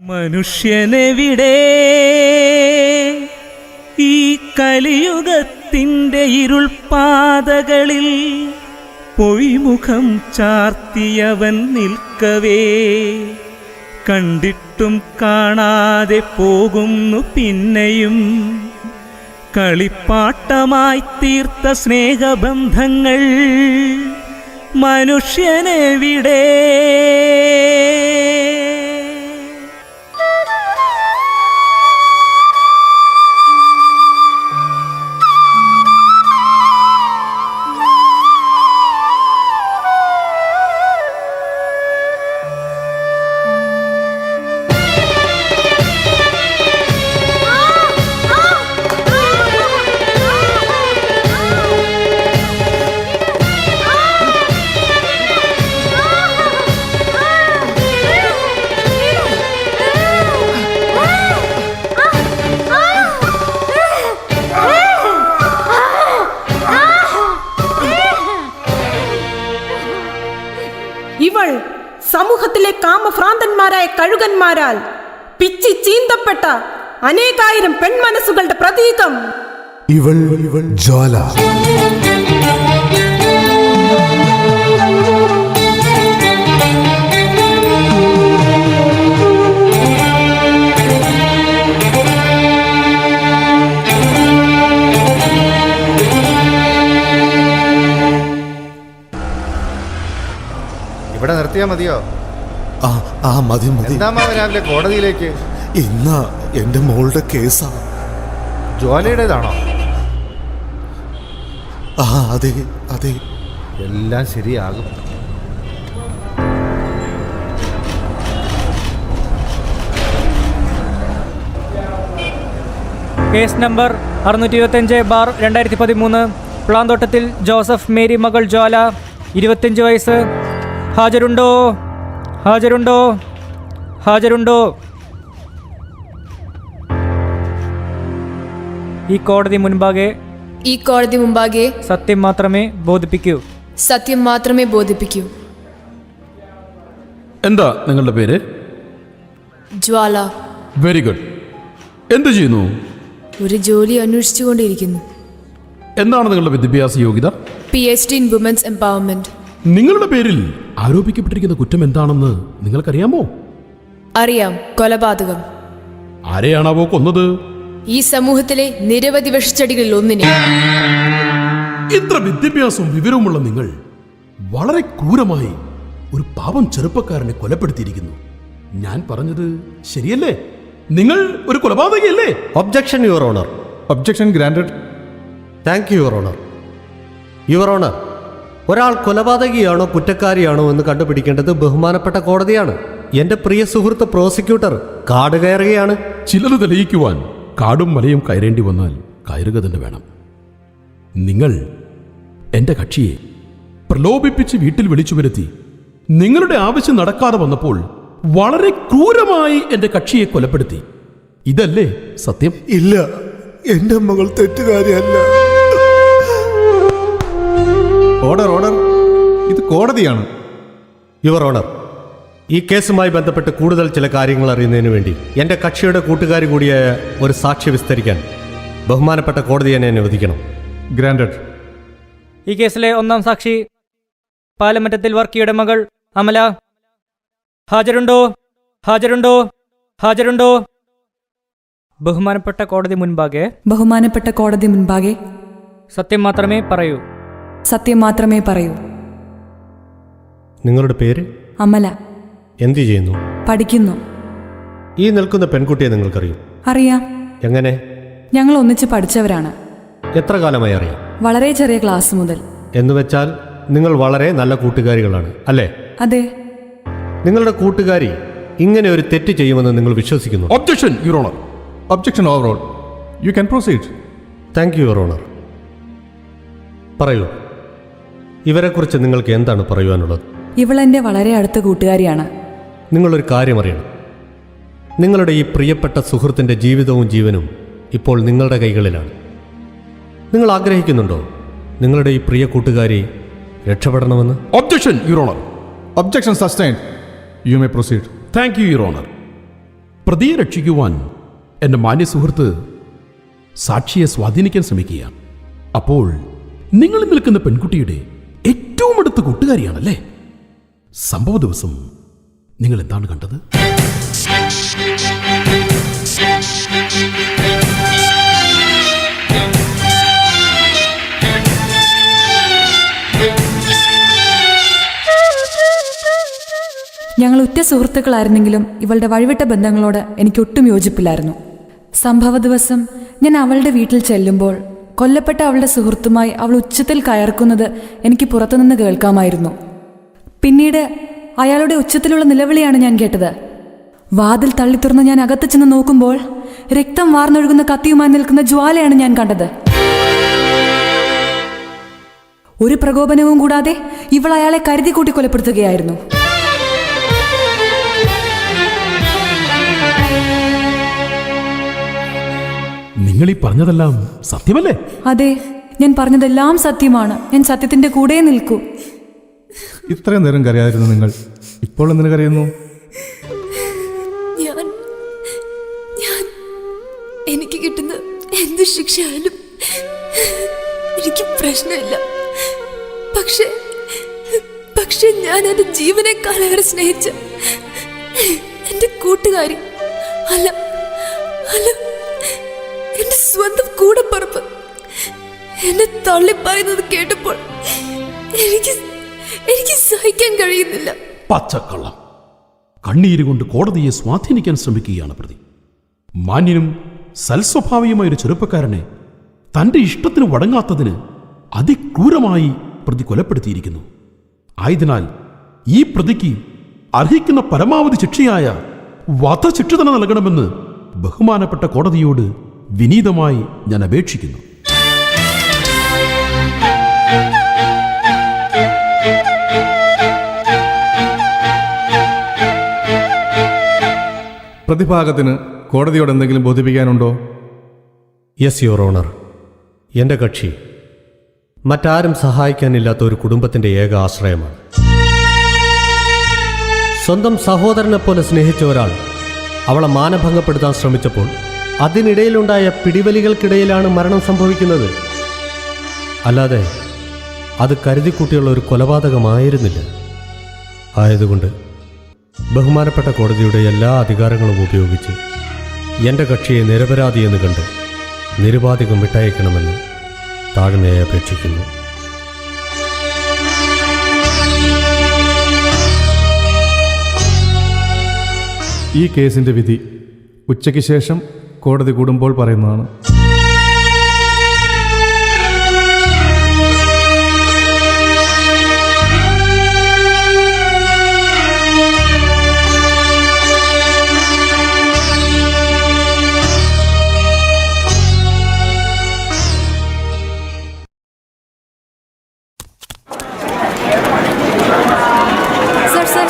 മനുഷ്യനെവിടെ? ഈ കലിയുഗത്തിന്റെ ഇരുൾപാതകളിൽ പൊയ്മുഖം ചാർത്തിയവൻ നിൽക്കവേ. കണ്ടിട്ടും കാണാതെ പോകുന്നു പിന്നെയും. കളിപ്പാട്ടമായി തീർത്ത സ്നേഹബന്ധങ്ങൾ മനുഷ്യനെവിടെ? കഴുകന്മാരാൽ പിച്ചി ചീന്തപ്പെട്ട അനേകായിരം പെൺമനസ്സുകളുടെ പ്രതീകം. ഇവൾ ഇവൾ ജ്വാല. ഇവിടെ നിർത്തിയാൽ മതിയോ? ആ ആ മതി മതി. രാവിലെ കോടതിയിലേക്ക്? ഇന്ന് എന്റെ മോളുടെ കേസാ. ജോലിയുടേതാണോ ആ അതെ അതെ. എല്ലാം ശരിയാകും. കേസ് നമ്പർ അറുന്നൂറ്റി ഇരുപത്തഞ്ച് ബാർ രണ്ടായിരത്തി പതിമൂന്ന് പ്ലാന്തോട്ടത്തിൽ ജോസഫ് മേരി മകൾ ജ്വാല ഇരുപത്തഞ്ച് വയസ്സ്. ഹാജരുണ്ടോ? ഹാജരുണ്ടോ? ഹാജരുണ്ടോ? ഈ കോടതി മുൻപാകെ ഈ കോടതി മുമ്പാകെ സത്യം മാത്രമേ ബോധിപ്പിക്കൂ. സത്യം മാത്രമേ ബോധിപ്പിക്കൂ. എന്താ നിങ്ങളുടെ പേര്? ജ്വാല. വെരി ഗുഡ് എന്ത് ചെയ്യുന്നു? ഒരു ജോലി അന്വേഷിച്ചുകൊണ്ടിരിക്കുന്നു. എന്താണ് നിങ്ങളുടെ വിദ്യാഭ്യാസ യോഗ്യത? P H D in women's empowerment നിങ്ങളുടെ പേരിൽ ആരോപിക്കപ്പെട്ടിരിക്കുന്ന കുറ്റം എന്താണെന്ന് നിങ്ങൾക്കറിയാമോ? അറിയാം കൊലപാതകം. ആരെയാണാവോ കൊന്നത്? ഈ സമൂഹത്തിലെ നിരവധി വിഷച്ചെടികളിൽ ഒന്നിനെ. ഇത്ര വിദ്യാഭ്യാസവും വിവരവുമുള്ള നിങ്ങൾ വളരെ ക്രൂരമായി ഒരു പാപം ചെറുപ്പക്കാരനെ കൊലപ്പെടുത്തിയിരിക്കുന്നു. ഞാൻ പറഞ്ഞത് ശരിയല്ലേ? നിങ്ങൾ ഒരു കൊലപാതകയല്ലേ? Objection your honour objection granted thank you your honour your honour ഒരാൾ കൊലപാതകിയാണോ കുറ്റക്കാരിയാണോ എന്ന് കണ്ടുപിടിക്കേണ്ടത് ബഹുമാനപ്പെട്ട കോടതിയാണ്. എന്റെ പ്രിയ സുഹൃത്ത് പ്രോസിക്യൂട്ടർ കാട് കയറുകയാണ്. ചിലത് തെളിയിക്കുവാൻ കാടും മലയും കയറേണ്ടി വന്നാൽ കയറുക തന്നെ വേണം. നിങ്ങൾ എന്റെ കക്ഷിയെ പ്രലോഭിപ്പിച്ച് വീട്ടിൽ വിളിച്ചു വരുത്തി നിങ്ങളുടെ ആവശ്യം നടക്കാതെ വന്നപ്പോൾ വളരെ ക്രൂരമായി എന്റെ കക്ഷിയെ കൊലപ്പെടുത്തി. ഇതല്ലേ സത്യം? ഇല്ല എന്റെ മകൾ തെറ്റുകാരിയല്ല. Order order. ഇത് കോടതിയാണ്. യുവർ ഓണർ ഈ കേസുമായി ബന്ധപ്പെട്ട് കൂടുതൽ ചില കാര്യങ്ങൾ അറിയുന്നതിന് വേണ്ടി എന്റെ കക്ഷിയുടെ കൂട്ടുകാരി കൂടിയായ ഒരു സാക്ഷി വിസ്തരിക്കാൻ ബഹുമാനപ്പെട്ട കോടതി എന്നെ അനുവദിക്കണം. ഗ്രാൻഡഡ് ഈ കേസിലെ ഒന്നാം സാക്ഷി പാലമറ്റത്തിൽ വർക്കിയുടെ മകൾ അമല. ഹാജരുണ്ടോ? ഹാജരുണ്ടോ? ഹാജരുണ്ടോ? ബഹുമാനപ്പെട്ട കോടതി മുൻപാകെ. ബഹുമാനപ്പെട്ട കോടതി മുൻപാകെ. സത്യം മാത്രമേ പറയൂ. സത്യം മാത്രമേ പറയൂ. നിങ്ങളുടെ പേര്? അമല. എന്തു ചെയ്യുന്നു? പഠിക്കുന്നു. ഈ നിൽക്കുന്ന പെൺകുട്ടിയെ നിങ്ങൾക്കറിയും? അറിയാം. എങ്ങനെ? ഞങ്ങൾ ഒന്നിച്ച് പഠിച്ചവരാണ്. എത്ര കാലമായി അറിയാം? വളരെ ചെറിയ ക്ലാസ് മുതൽ. എന്ന് വെച്ചാൽ നിങ്ങൾ വളരെ നല്ല കൂട്ടുകാരികളാണ് അല്ലേ? അതെ. നിങ്ങളുടെ കൂട്ടുകാരി ഇങ്ങനെ ഒരു തെറ്റ് ചെയ്യുമെന്ന് നിങ്ങൾ വിശ്വസിക്കുന്നു? Objection your honour objection overruled you can proceed thank you your honour പറയൂ. ഇവരെക്കുറിച്ച് നിങ്ങൾക്ക് എന്താണ് പറയുവാനുള്ളത്? ഇവൾ എന്റെ വളരെ അടുത്ത കൂട്ടുകാരിയാണ്. നിങ്ങളൊരു കാര്യം അറിയണം നിങ്ങളുടെ ഈ പ്രിയപ്പെട്ട സുഹൃത്തിന്റെ ജീവിതവും ജീവനും ഇപ്പോൾ നിങ്ങളുടെ കൈകളിലാണ്. നിങ്ങൾ ആഗ്രഹിക്കുന്നുണ്ടോ? നിങ്ങളുടെ ഈ പ്രിയ കൂട്ടുകാരി രക്ഷപ്പെടണമെന്ന്? Objection your honour objection sustained you may proceed thank you your honour പ്രതിയെ രക്ഷിക്കുവാൻ എന്റെ മാന്യ സുഹൃത്ത് സാക്ഷിയെ സ്വാധീനിക്കാൻ ശ്രമിക്കുകയാണ്. അപ്പോൾ നിങ്ങൾ നിൽക്കുന്ന പെൺകുട്ടിയുടെ അടുത്ത കൂട്ടുകാരിയാണല്ലേ? സംഭവ ദിവസം നിങ്ങൾ എന്താണ് കണ്ടത്? ഞങ്ങൾ ഉറ്റ സുഹൃത്തുക്കളായിരുന്നെങ്കിലും ഇവളുടെ വഴിവിട്ട ബന്ധങ്ങളോട് എനിക്ക് ഒട്ടും യോജിപ്പില്ലായിരുന്നു. സംഭവ ദിവസം ഞാൻ അവളുടെ വീട്ടിൽ ചെല്ലുമ്പോൾ കൊല്ലപ്പെട്ട അവളുടെ സുഹൃത്തുമായി അവൾ ഉച്ചത്തിൽ കയർക്കുന്നത് എനിക്ക് പുറത്തുനിന്ന് കേൾക്കാമായിരുന്നു. പിന്നീട് അയാളുടെ ഉച്ചത്തിലുള്ള നിലവിളിയാണ് ഞാൻ കേട്ടത്. വാതിൽ തള്ളി തള്ളിത്തുറന്ന് ഞാൻ അകത്ത് ചെന്ന് നോക്കുമ്പോൾ രക്തം വാർന്നൊഴുകുന്ന കത്തിയുമായി നിൽക്കുന്ന ജ്വാലയാണ് ഞാൻ കണ്ടത്. ഒരു പ്രകോപനവും കൂടാതെ ഇവൾ അയാളെ കരുതി കൂട്ടി കൊലപ്പെടുത്തുകയായിരുന്നു നിങ്ങൾ ഈ പറഞ്ഞതെല്ലാം സത്യമല്ലേ? അതെ ഞാൻ പറഞ്ഞതെല്ലാം സത്യമാണ്. ഞാൻ സത്യത്തിന്റെ കൂടെ നിൽക്കൂ. ഇത്രയും നേരം കരയായിരുന്നു നിങ്ങൾ ഇപ്പോൾ എന്തിനു കരയുന്നു? ഞാൻ ഞാൻ എനിക്ക് കിട്ടുന്ന എന്ത് ശിക്ഷയായാലും എനിക്ക് പ്രശ്നമില്ല. പക്ഷേ പക്ഷെ ഞാൻ എന്റെ ജീവനേക്കാളേറെ സ്നേഹിച്ച എന്റെ കൂട്ടുകാരി അല്ല അല്ല സ്വന്തം കൂടപ്പറപ്പ്. എന്നെ തള്ളിപ്പറയുന്നത് കേട്ടപ്പോൾ എനിക്ക് എനിക്ക് സഹിക്കാൻ കഴിയുന്നില്ല. പച്ചക്കള്ളം. കണ്ണീര് കൊണ്ട് കോടതിയെ സ്വാധീനിക്കാൻ ശ്രമിക്കുകയാണ് പ്രതി. മാന്യനും സൽസ്വഭാവിയുമായ ഒരു ചെറുപ്പക്കാരനെ തന്റെ ഇഷ്ടത്തിന് വടങ്ങാത്തതിന് അതിക്രൂരമായി പ്രതി കൊലപ്പെടുത്തിയിരിക്കുന്നു. ആയതിനാൽ ഈ പ്രതിക്ക് അർഹിക്കുന്ന പരമാവധി ശിക്ഷയായ വധശിക്ഷ തന്നെ നൽകണമെന്ന് ബഹുമാനപ്പെട്ട കോടതിയോട് വിനീതമായി ഞാൻ അപേക്ഷിക്കുന്നു. പ്രതിഭാഗത്തിന് കോടതിയോട് എന്തെങ്കിലും ബോധിപ്പിക്കാനുണ്ടോ? യെസ് യുവർ ഓണർ എന്റെ കക്ഷി മറ്റാരും സഹായിക്കാനില്ലാത്ത ഒരു കുടുംബത്തിന്റെ ഏക ആശ്രയമാണ്. സ്വന്തം സഹോദരനെ പോലെ സ്നേഹിച്ച ഒരാൾ അവളെ മാനഭംഗപ്പെടുത്താൻ ശ്രമിച്ചപ്പോൾ അതിനിടയിലുണ്ടായ പിടിവലികൾക്കിടയിലാണ് മരണം സംഭവിക്കുന്നത്. അല്ലാതെ അത് കരുതിക്കൂട്ടിയുള്ള ഒരു കൊലപാതകമായിരുന്നില്ല. ആയതുകൊണ്ട് ബഹുമാനപ്പെട്ട കോടതിയുടെ എല്ലാ അധികാരങ്ങളും ഉപയോഗിച്ച് എന്റെ കക്ഷിയെ നിരപരാധിയെന്ന് കണ്ട് നിരുപാധികം വിട്ടയക്കണമെന്ന് താഴ്മയായി അപേക്ഷിക്കുന്നു. ഈ കേസിന്റെ വിധി ഉച്ചയ്ക്ക് ശേഷം കോടതി കൂടുമ്പോൾ പറയുന്നതാണ്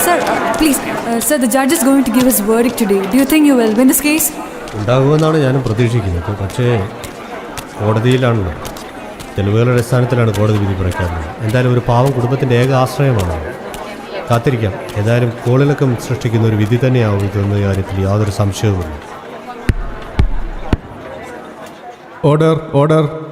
Sir, uh. Uh, the judge is going to give his verdict today. Do you think you will win this case? ഉണ്ടാകുമെന്നാണ് ഞാനും പ്രതീക്ഷിക്കുന്നത്. പക്ഷേ കോടതിയിലാണല്ലോ. തെളിവുകളുടെ അടിസ്ഥാനത്തിലാണ് കോടതി വിധി പ്രഖ്യാപനം എന്തായാലും ഒരു പാവം കുടുംബത്തിന്റെ ഏക ആശ്രയമാണ്. കാത്തിരിക്കാം. ഏതായാലും കോളിളക്കം സൃഷ്ടിക്കുന്ന ഒരു വിധി തന്നെയാവും ഇതെന്ന കാര്യത്തിൽ യാതൊരു സംശയവുമില്ല. Order order.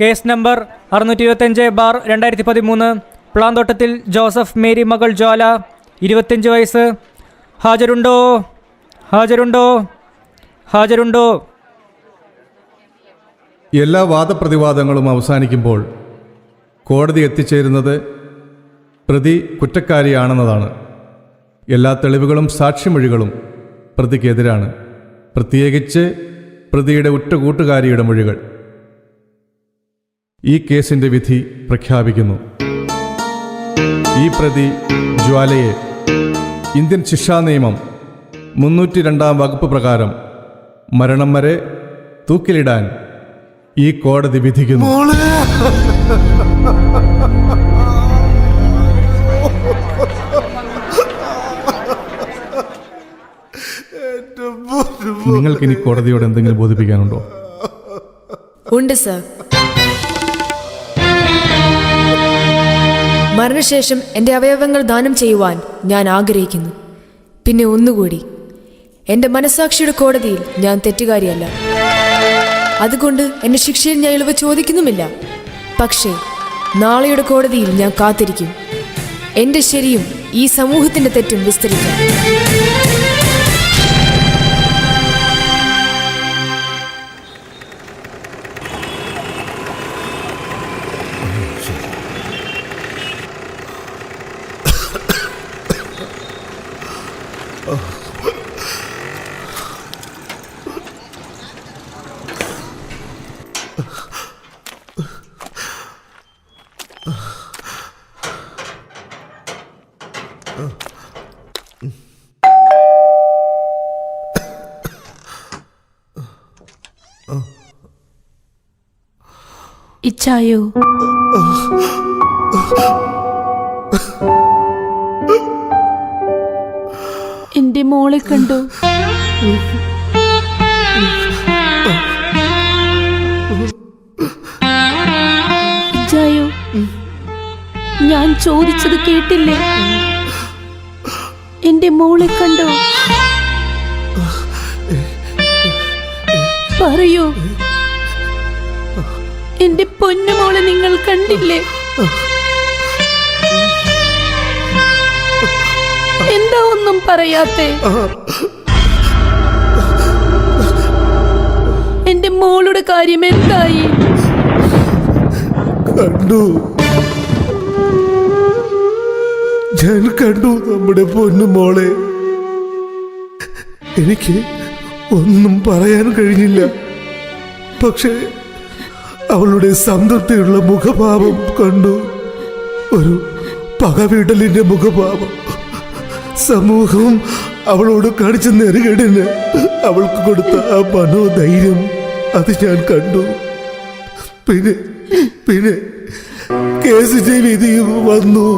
കേസ് നമ്പർ അറുന്നൂറ്റി ഇരുപത്തഞ്ച് ബാർ രണ്ടായിരത്തി പതിമൂന്ന് പ്ലാന്തോട്ടത്തിൽ ജോസഫ് മേരി മകൾ ജ്വാല ഇരുപത്തഞ്ച് വയസ്സ്. ഹാജരുണ്ടോ? ഹാജരുണ്ടോ? ഹാജരുണ്ടോ? എല്ലാ വാദപ്രതിവാദങ്ങളും അവസാനിക്കുമ്പോൾ കോടതി എത്തിച്ചേരുന്നത് പ്രതി കുറ്റക്കാരിയാണെന്നതാണ്. എല്ലാ തെളിവുകളും സാക്ഷിമൊഴികളും പ്രതിക്കെതിരാണ്. പ്രത്യേകിച്ച് പ്രതിയുടെ ഉറ്റ കൂട്ടുകാരിയുടെ മൊഴികൾ. ഈ കേസിന്റെ വിധി പ്രഖ്യാപിക്കുന്നു. ഈ പ്രതി ജ്വാലയെ ഇന്ത്യൻ ശിക്ഷാ നിയമം മുന്നൂറ്റി രണ്ടാം വകുപ്പ് പ്രകാരം മരണം വരെ തൂക്കിലിടാൻ ഈ കോടതി വിധിക്കുന്നു. നിങ്ങൾക്ക് ഇനി കോടതിയോട് എന്തെങ്കിലും ബോധിപ്പിക്കാനുണ്ടോ? ഉണ്ട് സർ. മരണശേഷം എന്റെ അവയവങ്ങൾ ദാനം ചെയ്യുവാൻ ഞാൻ ആഗ്രഹിക്കുന്നു. പിന്നെ ഒന്നുകൂടി എന്റെ മനസാക്ഷിയുടെ കോടതിയിൽ ഞാൻ തെറ്റുകാരിയല്ല. അതുകൊണ്ട് എന്റെ ശിക്ഷയിൽ ഞാൻ ഇളവ് ചോദിക്കുന്നുമില്ല. പക്ഷേ നാളെയുടെ കോടതിയിൽ ഞാൻ കാത്തിരിക്കും. എന്റെ ശരിയും ഈ സമൂഹത്തിന്റെ തെറ്റും വിസ്തരിക്കാം. ഇച്ഛായോ എന്റെ മോളെ കണ്ടു. ഞാൻ ചോദിച്ചത് കേട്ടില്ലേ? എന്റെ മോളെ കണ്ടോ. പറയൂ. എന്റെ പൊന്നുമോളെ നിങ്ങൾ കണ്ടില്ലേ? എന്താ ഒന്നും പറയാത്തെ? എന്റെ മോളുടെ കാര്യം എന്തായി? കണ്ടു. ഞാൻ കണ്ടു നമ്മുടെ പൊന്നു മോളെ എനിക്ക് ഒന്നും പറയാൻ കഴിഞ്ഞില്ല. പക്ഷേ അവളുടെ സംതൃപ്തിയുള്ള മുഖഭാവം കണ്ടു. ഒരു പകവിടലിന്റെ മുഖഭാവം. സമൂഹവും അവളോട് കാണിച്ച നെറുകേടിന് അവൾക്ക് കൊടുത്ത ആ മനോധൈര്യം അത് ഞാൻ കണ്ടു. പിന്നെ പിന്നെ കേസിന്റെ വിധിയും വന്നു.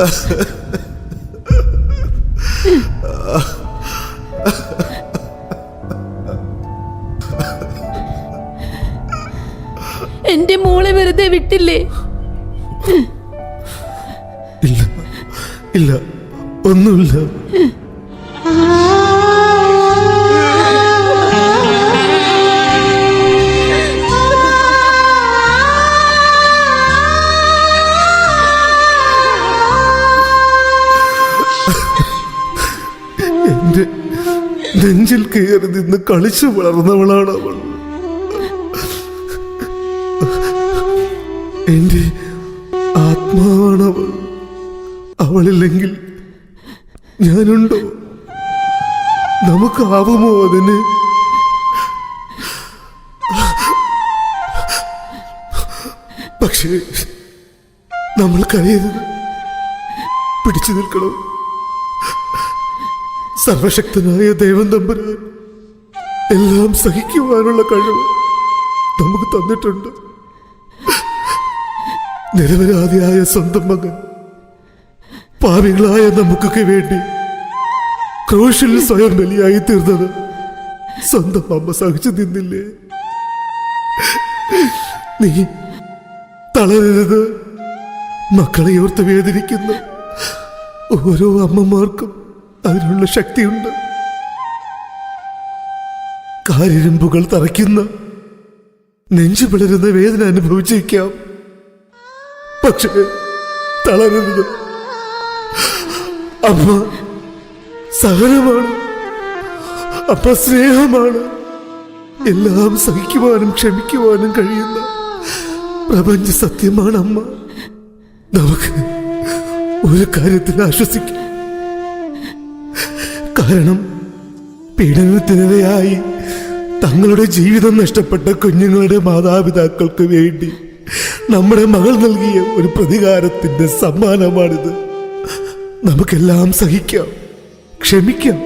എന്റെ വെറുതെ വിട്ടില്ലേ ഇല്ല. ഇല്ല. ഒന്നുമില്ല. നെഞ്ചിൽ കയറി നിന്ന് കളിച്ചു വളർന്നവളാണ് അവൾ എന്റെ ആത്മാവാണ് അവളില്ലെങ്കിൽ ഞാനുണ്ടോ? നമുക്കാവുമോ അതിന്? പക്ഷേ നമ്മൾ കഴിയുന്നത് പിടിച്ചു നിൽക്കണം. സർവശക്തനായ ദൈവം തമ്പുരാൻ എല്ലാം സഹിക്കുവാനുള്ള കഴിവ് നമുക്ക് തന്നിട്ടുണ്ട്. നിരപരാധിയായ സ്വന്തം മകൻ. പാവികളായ നമുക്കൊക്കെ വേണ്ടി ക്രൂശിൽ സ്വയം ബലിയായി തീർന്നത് സ്വന്തം അമ്മ സഹിച്ചു നിന്നില്ലേ? നീ തളരരുത്. മക്കളെ ഓർത്ത് വേദനിക്കുന്ന ഓരോ അമ്മമാർക്കും അതിനുള്ള ശക്തിയുണ്ട്. കാരിരുമ്പുകൾ തറയ്ക്കുന്ന നെഞ്ചു പിളരുന്ന വേദന അനുഭവിച്ചേക്കാം. പക്ഷേ തളരരുത്. അമ്മ സഹനമാണ്. അപ്പ സ്നേഹമാണ്. എല്ലാം സഹിക്കുവാനും ക്ഷമിക്കുവാനും കഴിയുന്ന പ്രപഞ്ച സത്യമാണ് അമ്മ. നമുക്ക് ഒരു കാര്യത്തിൽ ആശ്വസിക്കാം. കാരണം പീഡനത്തിനിരയായി തങ്ങളുടെ ജീവിതം നഷ്ടപ്പെട്ട കുഞ്ഞുങ്ങളുടെ മാതാപിതാക്കൾക്ക് വേണ്ടി നമ്മുടെ മകൾ നൽകിയ ഒരു പ്രതികാരത്തിന്റെ സമ്മാനമാണിത്. നമുക്കെല്ലാം സഹിക്കാം ക്ഷമിക്കാം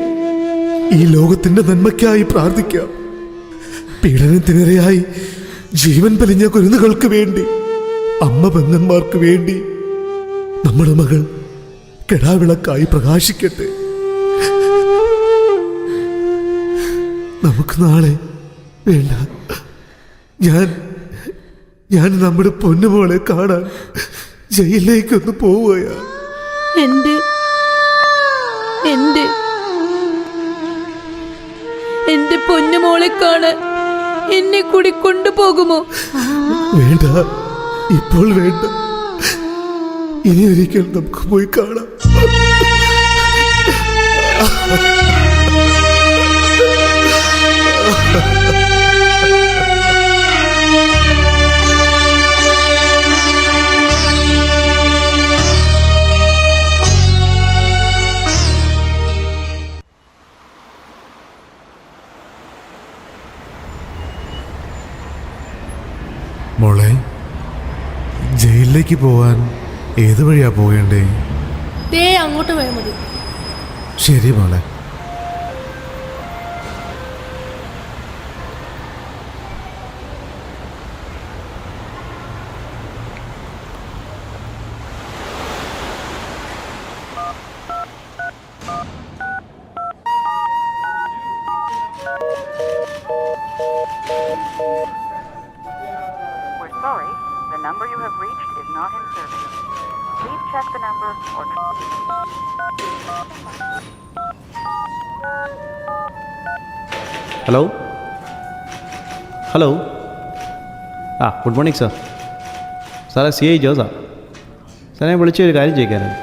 ഈ ലോകത്തിന്റെ നന്മയ്ക്കായി പ്രാർത്ഥിക്കാം. പീഡനത്തിനിരയായി ജീവൻ പലിഞ്ഞ കുരുന്നുകൾക്ക് വേണ്ടി അമ്മ ബന്ധന്മാർക്ക് വേണ്ടി നമ്മുടെ മകൾ കെടാവിളക്കായി പ്രകാശിക്കട്ടെ. നമുക്ക് നാളെ വേണ്ട. ഞാൻ ഞാൻ നമ്മുടെ പൊന്നുമോളെ കാണാൻ ജയിലിലേക്കൊന്ന് പോവുകയാ. എന്റെ എന്റെ എന്റെ പൊന്നുമോളെ കാണാൻ എന്നെ കൂടി കൊണ്ടുപോകുമോ? വേണ്ട. ഇപ്പോൾ വേണ്ട. ഇനി ഒരിക്കൽ നമുക്ക് പോയി കാണാം. ജയിലിലേക്ക് പോവാൻ ഏത് വഴിയാ പോകേണ്ടേ? ദേ അങ്ങോട്ട് പോയാൽ മതി. ശരി മോളെ. ഹലോ ഹലോ ആ ഗുഡ് മോർണിംഗ് സാർ സാറേ സി ഐ ജോസാ. സാറെ ഞാൻ വിളിച്ച ഒരു കാര്യം ചോദിക്കാനാണ്.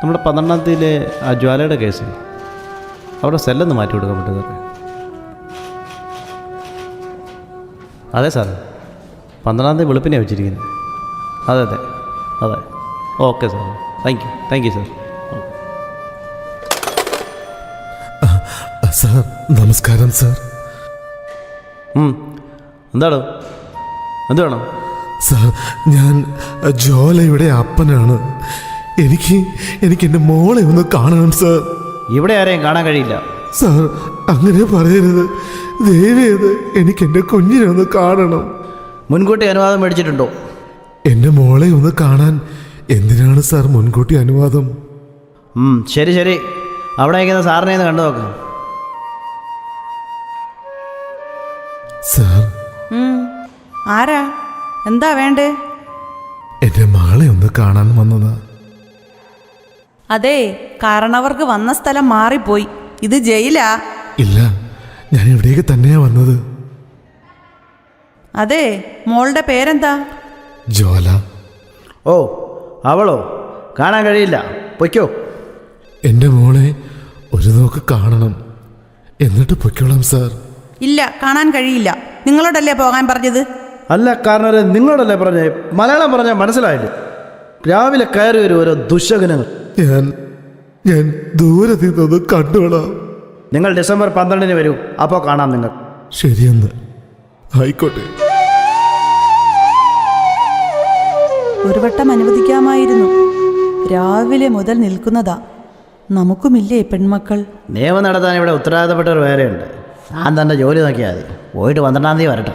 നമ്മുടെ പന്ത്രണ്ടാം തീയതിയിലെ ആ ജ്വാലയുടെ കേസ്. അവിടെ സെല്ലൊന്ന് മാറ്റി കൊടുക്കാൻ പറ്റും സാറേ? അതെ സാർ പന്ത്രണ്ടാം തീയതി വെളുപ്പിനെ വെച്ചിരിക്കുന്നത്. അതെ അതെ. അതെ. Okay sir thank you thank you sir sir നമസ്കാരം സാർ. എന്താണോ എന്ത് വേണം? സാർ ഞാൻ ജോലയുടെ അപ്പനാണ്. എനിക്ക് എനിക്ക് എന്റെ മോളെ ഒന്ന് കാണണം സാർ. ഇവിടെ ആരെയും കാണാൻ കഴിയില്ല. സാർ അങ്ങനെ പറയരുത്. ദേവിയത് എനിക്ക് എന്റെ കുഞ്ഞിനെ ഒന്ന് കാണണം. മുൻകൂട്ടി അനുവാദം മേടിച്ചിട്ടുണ്ടോ? എന്റെ മോളെ ഒന്ന് കാണാൻ എന്തിനാണ് സാർ മുൻകൂട്ടി അനുവാദം? ശരി ശരി. അവിടെ സാറിനെ ഒന്ന് കണ്ടു നോക്കാം. സാർ. ആരാ? എന്താ വേണ്ടേ? എന്റെ മകളെ ഒന്ന് കാണാൻ വന്നതാ. അതെ കാരണവർക്ക് വന്ന സ്ഥലം മാറിപ്പോയി. ഇത് ജയിലാ. ഇല്ല ഞാൻ ഇവിടേക്ക് തന്നെയാ വന്നത്. അതെ മോളുടെ പേരെന്താ? ജോല ഓ അവളോ? കാണാൻ കഴിയില്ല. പൊയ്ക്കോ. എന്റെ മോളെ ഒരു നോക്ക് കാണണം. എന്നിട്ട് പൊയ്ക്കോളാം സാർ. ഇല്ല കാണാൻ കഴിയില്ല. നിങ്ങളോടല്ലേ പോകാൻ പറഞ്ഞത്? അല്ല കാരണം നിങ്ങളോടല്ലേ പറഞ്ഞേ? മലയാളം പറഞ്ഞാൽ മനസ്സിലായില്ലേ. രാവിലെ കയറി വരും ഓരോ ദുശകനങ്ങൾ. ഞാൻ ഞാൻ ദൂരെ നിന്നൊന്ന് കണ്ടോളാം. നിങ്ങൾ ഡിസംബർ പന്ത്രണ്ടിന് വരൂ. അപ്പോൾ കാണാം നിങ്ങൾ. ശരിയെന്ന്. ആയിക്കോട്ടെ. ഒരു വട്ടം അനുവദിക്കാമായിരുന്നു. രാവിലെ മുതൽ നിൽക്കുന്നതാ. നമുക്കുമില്ലേ പെൺമക്കൾ? നിയമം നടത്താൻ ഇവിടെ ഉത്തരവാദിത്തപ്പെട്ടവർ വേറെയുണ്ട്. ഞാൻ തന്റെ ജോലി നോക്കിയാൽ മതി. പോയിട്ട് പന്ത്രണ്ടാം തീയതി വരട്ടെ.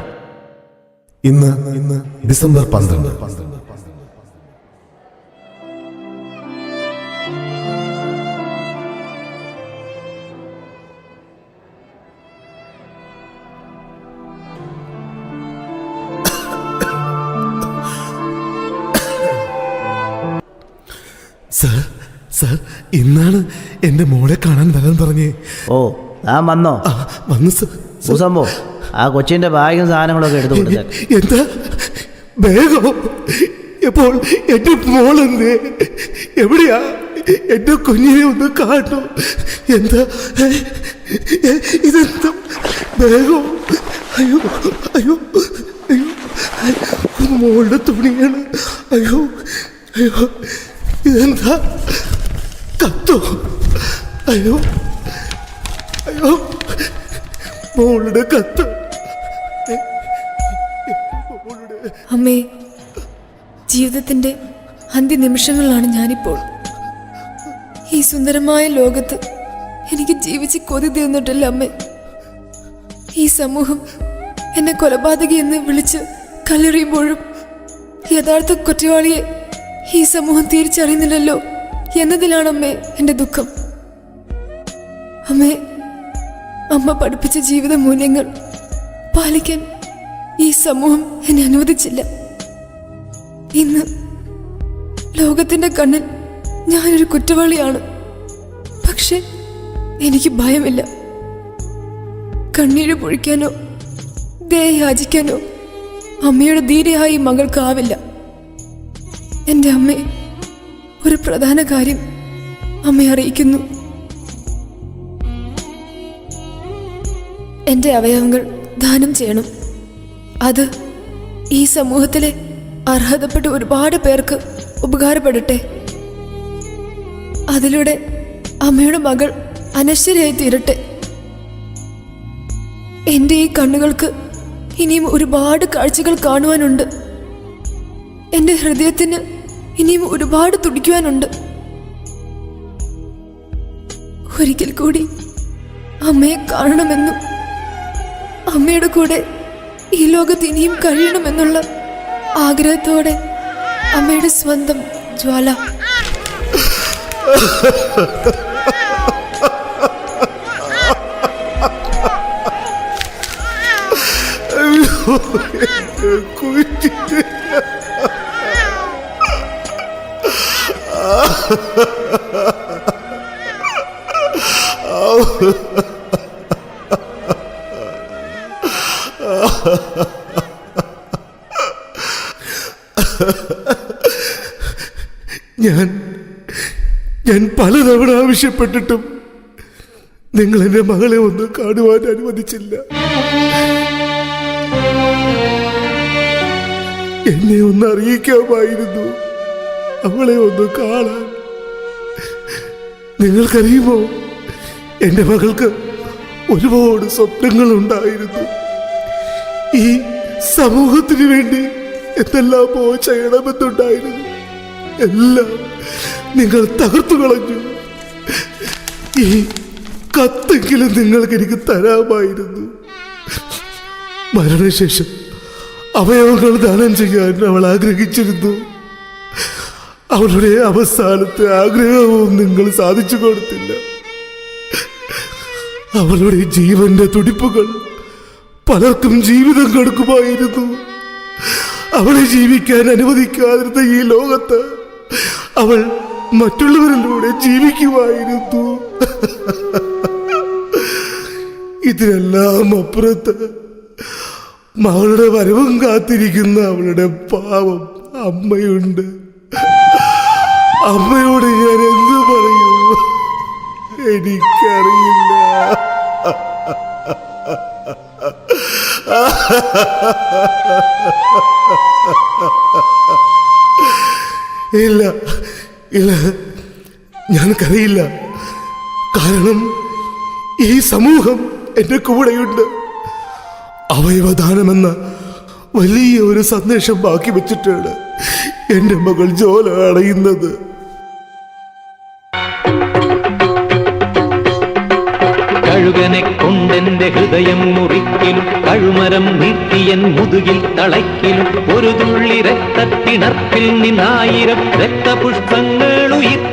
ഇന്ന് ഇന്ന് ഡിസംബർ പന്ത്രണ്ട്. സാർ സാർ ഇന്നാണ് എന്റെ മോളെ കാണാൻ വരാൻ പറഞ്ഞേ. ഓ ഞാൻ വന്നോ. വന്നു ഭൂസംഭോ ആ കൊച്ചിന്റെ ബാഗും സാധനങ്ങളൊക്കെ എടുത്തു കൊടുത്തേക്ക്. എന്താ? വേഗം. ഇപ്പോൾ എന്റെ മോളെന്ത് എവിടെയാ? എന്റെ കുഞ്ഞിനെ ഒന്ന് കാണു. എന്താ? ഇതെന്താ? വേഗം. അയ്യോ അയ്യോ അയ്യോ. മോളുടെ തുണിയാണ്. അയ്യോ അയ്യോ. ഇതെന്താ? കത്തോ അയ്യോ. അയ്യോ മോളുടെ കത്ത്. അമ്മേ ജീവിതത്തിന്റെ അന്ത്യനിമിഷങ്ങളിലാണ് ഞാനിപ്പോൾ. ഈ സുന്ദരമായ ലോകത്ത് എനിക്ക് ജീവിച്ച് കൊതി തീർന്നിട്ടില്ല അമ്മേ. ഈ സമൂഹം എന്നെ കൊലപാതകി എന്ന് വിളിച്ച് കല്ലെറിയുമ്പോഴും യഥാർത്ഥ കുറ്റവാളിയെ ഈ സമൂഹം തിരിച്ചറിയുന്നില്ലല്ലോ എന്നതിലാണ് അമ്മേ എന്റെ ദുഃഖം. അമ്മേ അമ്മ പഠിപ്പിച്ച ജീവിത മൂല്യങ്ങൾ പാലിക്കാൻ ഈ സമൂഹം എന്നെ അനുവദിച്ചില്ല. ഇന്ന് ലോകത്തിന്റെ കണ്ണിൽ ഞാനൊരു കുറ്റവാളിയാണ്. പക്ഷെ എനിക്ക് ഭയമില്ല. കണ്ണീര് പൊഴിക്കാനോ ദേഹയാചിക്കാനോ അമ്മയുടെ ധീരയായി മകൾക്കാവില്ല എന്റെ അമ്മ ഒരു പ്രധാന കാര്യം അമ്മയെ അറിയിക്കുന്നു. എന്റെ അവയവങ്ങൾ ദാനം ചെയ്യണം. അത് ഈ സമൂഹത്തിലെ അർഹതപ്പെട്ട ഒരുപാട് പേർക്ക് ഉപകാരപ്പെടട്ടെ. അതിലൂടെ അമ്മയുടെ മകൾ അനശ്വരയായി തീരട്ടെ എന്റെ ഈ കണ്ണുകൾക്ക് ഇനിയും ഒരുപാട് കാഴ്ചകൾ കാണുവാനുണ്ട്. എന്റെ ഹൃദയത്തിന് ഇനിയും ഒരുപാട് തുടിക്കുവാനുണ്ട്. ഒരിക്കൽ കൂടി അമ്മയെ കാണണമെന്നും അമ്മയുടെ കൂടെ ഈ ലോകത്ത് ഇനിയും കഴിയണമെന്നുള്ള ആഗ്രഹത്തോടെ അമ്മയുടെ സ്വന്തം ജ്വാല. ഞാൻ പലതവണ ആവശ്യപ്പെട്ടിട്ടും നിങ്ങൾ എന്റെ മകളെ ഒന്ന് കാണുവാൻ അനുവദിച്ചില്ല. എന്നെ ഒന്ന് അറിയിക്കാമായിരുന്നു. അവളെ ഒന്ന് കാണാൻ. നിങ്ങൾക്കറിയുമോ? എന്റെ മകൾക്ക് ഒരുപാട് സ്വപ്നങ്ങൾ ഉണ്ടായിരുന്നു ഈ സമൂഹത്തിന് വേണ്ടി എന്തെല്ലാം എന്തെല്ലാമോ ചെയ്യണമെന്നുണ്ടായിരുന്നു. എല്ലാം നിങ്ങൾ തകർത്തു കളഞ്ഞു. ഈ കത്തെങ്കിലും നിങ്ങൾക്ക് എനിക്ക് തരാമായിരുന്നു. മരണശേഷം അവയവങ്ങൾ ദാനം ചെയ്യാൻ അവൾ ആഗ്രഹിച്ചിരുന്നു. അവളുടെ അവസാനത്തെ ആഗ്രഹവും നിങ്ങൾ സാധിച്ചു കൊടുത്തില്ല. അവളുടെ ജീവന്റെ തുടിപ്പുകൾ പലർക്കും ജീവിതം കൊടുക്കുമായിരുന്നു. അവളെ ജീവിക്കാൻ അനുവദിക്കാതിരുന്ന ഈ ലോകത്ത് അവൾ മറ്റുള്ളവരിലൂടെ ജീവിക്കുമായിരുന്നു ഇതിനെല്ലാം അപ്പുറത്ത് മകളുടെ വരവും കാത്തിരിക്കുന്ന അവളുടെ പാവം അമ്മയുണ്ട്. അമ്മയോട് ഞാൻ എന്ത് പറയും? എനിക്കറിയില്ല. ഇല്ല ഇല്ല ഞങ്ങൾക്കറിയില്ല കാരണം ഈ സമൂഹം എന്റെ കൂടെയുണ്ട്. അവയവദാനമെന്ന വലിയ ഒരു സന്ദേശം ബാക്കി വെച്ചിട്ടാണ് എന്റെ മകൾ ജോല അടയുന്നത്. കഴുകനെ കൊണ്ടെന്റെ ഹൃദയം മുറിക്കിലും കഴുമരം നീട്ടിയൻ മുതുകിൽ തളയ്ക്കിലും ഒരു തുള്ളി രക്തത്തിണർപ്പിൽ നിന്നായിരം രക്തപുഷ്പങ്ങൾ ഉയിർത്തെഴുന്നേറ്റിടും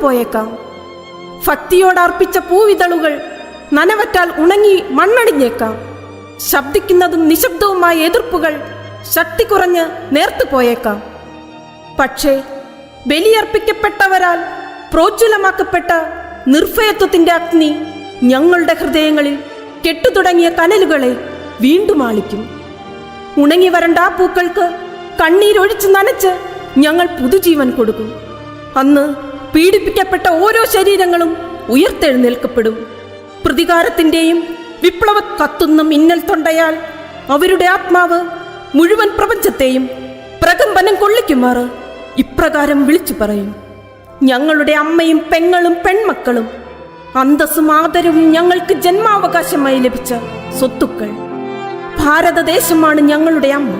അണഞ്ഞുപോയേക്കാം ഭക്തിയോടർപ്പിച്ച പൂവിതളുകൾ നനവറ്റാൽ ഉണങ്ങി മണ്ണടിഞ്ഞേക്കാം. ശബ്ദിക്കുന്നതും നിശബ്ദവുമായ എതിർപ്പുകൾ ശക്തി കുറഞ്ഞ് നേർത്തു പോയേക്കാം. പക്ഷേ ബലിയർപ്പിക്കപ്പെട്ടവരാൽ പ്രോജ്വലമാക്കപ്പെട്ട നിർഭയത്വത്തിന്റെ അഗ്നി ഞങ്ങളുടെ ഹൃദയങ്ങളിൽ കെട്ടുതുടങ്ങിയ കനലുകളെ വീണ്ടും ആളിക്കും. ഉണങ്ങി വരണ്ട ആ പൂക്കൾക്ക് കണ്ണീരൊഴിച്ച് നനച്ച് ഞങ്ങൾ പുതുജീവൻ കൊടുക്കും. അന്ന് പീഡിപ്പിക്കപ്പെട്ട ഓരോ ശരീരങ്ങളും ഉയർത്തെഴുന്നേൽക്കപ്പെടും. പ്രതികാരത്തിന്റെയും വിപ്ലവ കത്തുന്ന മിന്നൽ തൊണ്ടയാൽ അവരുടെ ആത്മാവ് മുഴുവൻ പ്രപഞ്ചത്തെയും പ്രകമ്പനം കൊള്ളിക്കുമാറ് ഇപ്രകാരം വിളിച്ചു പറയും. ഞങ്ങളുടെ അമ്മയും പെങ്ങളും പെൺമക്കളും അന്തസ്സും ആദരവും ഞങ്ങൾക്ക് ജന്മാവകാശമായി ലഭിച്ച സ്വത്തുക്കൾ. ഭാരതദേശമാണ് ഞങ്ങളുടെ അമ്മ.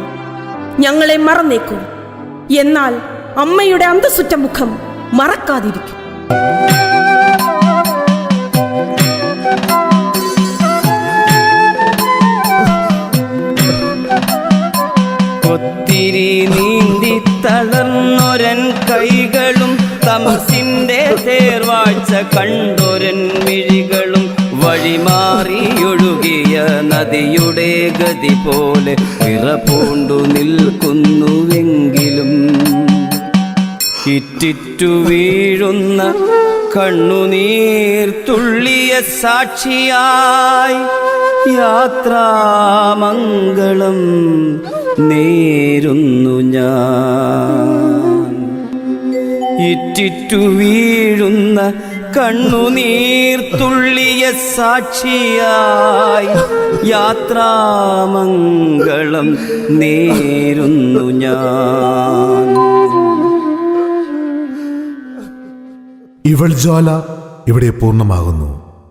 ഞങ്ങളെ മറന്നേക്കൂ. എന്നാൽ അമ്മയുടെ അന്തസ്സുറ്റ മുഖം മറക്കാതിരിക്കും. ഒത്തിരി നീന്തി തളർന്നൊരൻ കൈകളും തമസിന്റെ തേർവാഴ്ച കണ്ടൊരൻ മിഴികളും വഴിമാറിയൊഴുകിയ നദിയുടെ ഗതി പോലെ പിറപൂണ്ടു നിൽക്കുന്നുവെങ്കിലും ഇറ്റിറ്റു വീഴുന്ന കണ്ണുനീർ തുള്ളിയ സാക്ഷിയായി യാത്രാമംഗളം നേരുന്നു ഞാൻ. ഇറ്റിറ്റു വീഴുന്ന കണ്ണുനീർ തുള്ളിയ സാക്ഷിയായി യാത്രാമംഗളം നേരുന്നു ഞാൻ. ഇവൾ ജ്വാല ഇവിടെ പൂർണമാകുന്നു.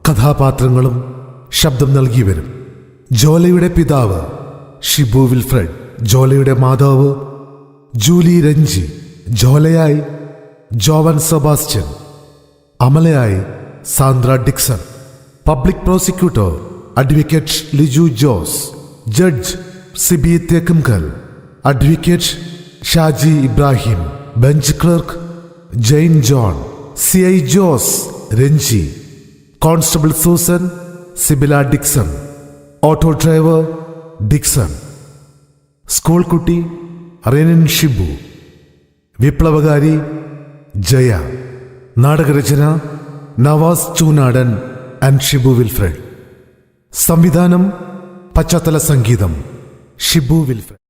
കഥാപാത്രങ്ങളും ശബ്ദം നൽകിയവരും. ജോലയുടെ പിതാവ് ഷിബു വിൽഫ്രഡ് ജോലയുടെ മാതാവ് ജൂലി രഞ്ജി ജോലയായി Joan Sebastian അമലയായി Sandra Dixon public prosecutor advocate Liju Jose judge Sibi Thekkumkal advocate Shaji Ibrahim bench clerk Jain John C I Jose Ranji constable Susan Sibila Dixon auto driver Dixon school കുട്ടി റെനിൻ ഷിബു വിപ്ലവകാരി ജയ നാടകരചന Navas ചൂനാടൻ and Shibu Wilfred സംവിധാനം പശ്ചാത്തല സംഗീതം Shibu Wilfred